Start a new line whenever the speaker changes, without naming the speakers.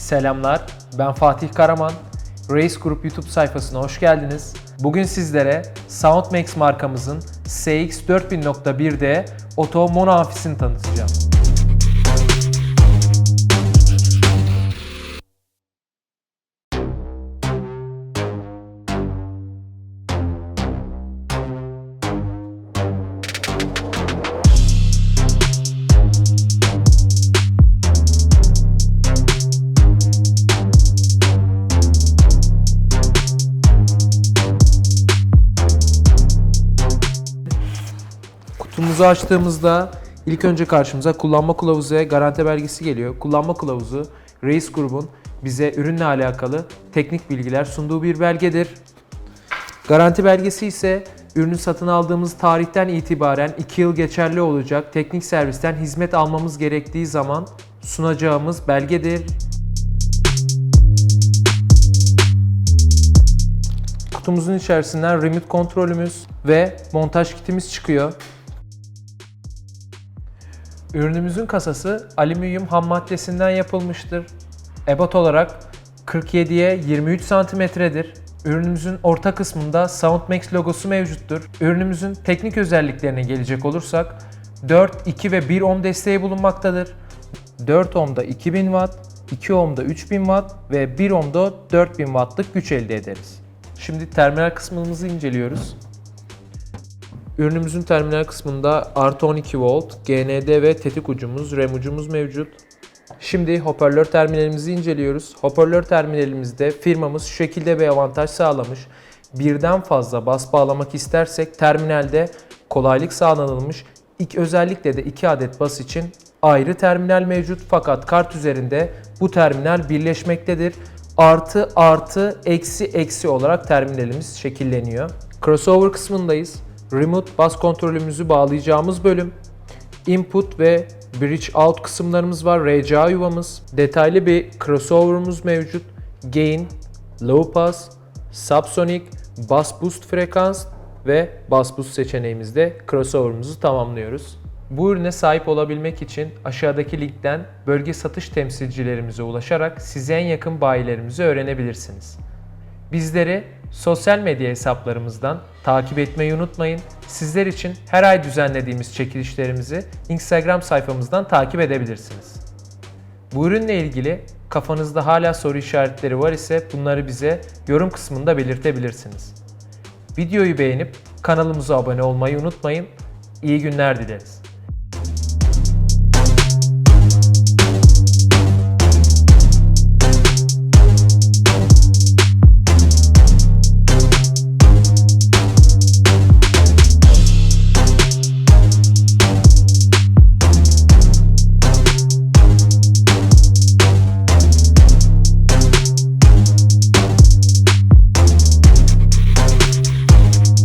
Selamlar, ben Fatih Karaman. Race Group YouTube sayfasına hoş geldiniz. Bugün sizlere SoundMax markamızın CX 4000.1D oto mono amfisini tanıtacağım. Kutumuzu açtığımızda ilk önce karşımıza kullanma kılavuzu ve garanti belgesi geliyor. Kullanma kılavuzu Race grubun bize ürünle alakalı teknik bilgiler sunduğu bir belgedir. Garanti belgesi ise ürünü satın aldığımız tarihten itibaren 2 yıl geçerli olacak teknik servisten hizmet almamız gerektiği zaman sunacağımız belgedir. Kutumuzun içerisinden remote kontrolümüz ve montaj kitimiz çıkıyor. Ürünümüzün kasası alüminyum ham maddesinden yapılmıştır. Ebat olarak 47'ye 23 santimetredir. Ürünümüzün orta kısmında SoundMax logosu mevcuttur. Ürünümüzün teknik özelliklerine gelecek olursak 4, 2 ve 1 ohm desteği bulunmaktadır. 4 ohmda 2000 watt, 2 ohmda 3000 watt ve 1 ohmda 4000 wattlık güç elde ederiz. Şimdi terminal kısmımızı inceliyoruz. Ürünümüzün terminal kısmında artı 12 volt, GND ve tetik ucumuz, RAM ucumuz mevcut. Şimdi hoparlör terminalimizi inceliyoruz. Hoparlör terminalimizde firmamız şu şekilde bir avantaj sağlamış. Birden fazla bas bağlamak istersek terminalde kolaylık sağlanılmış. İlk özellikle de 2 adet bas için ayrı terminal mevcut fakat kart üzerinde bu terminal birleşmektedir. Artı artı eksi eksi olarak terminalimiz şekilleniyor. Crossover kısmındayız. Remote bas kontrolümüzü bağlayacağımız bölüm. Input ve bridge out kısımlarımız var. RCA yuvamız. Detaylı bir crossover'ımız mevcut. Gain, low pass, subsonic, bass boost frekans ve bass boost seçeneğimizde crossover'ımızı tamamlıyoruz. Bu ürüne sahip olabilmek için aşağıdaki linkten bölge satış temsilcilerimize ulaşarak size en yakın bayilerimizi öğrenebilirsiniz. Bizleri sosyal medya hesaplarımızdan takip etmeyi unutmayın. Sizler için her ay düzenlediğimiz çekilişlerimizi Instagram sayfamızdan takip edebilirsiniz. Bu ürünle ilgili kafanızda hala soru işaretleri var ise bunları bize yorum kısmında belirtebilirsiniz. Videoyu beğenip kanalımıza abone olmayı unutmayın. İyi günler dileriz.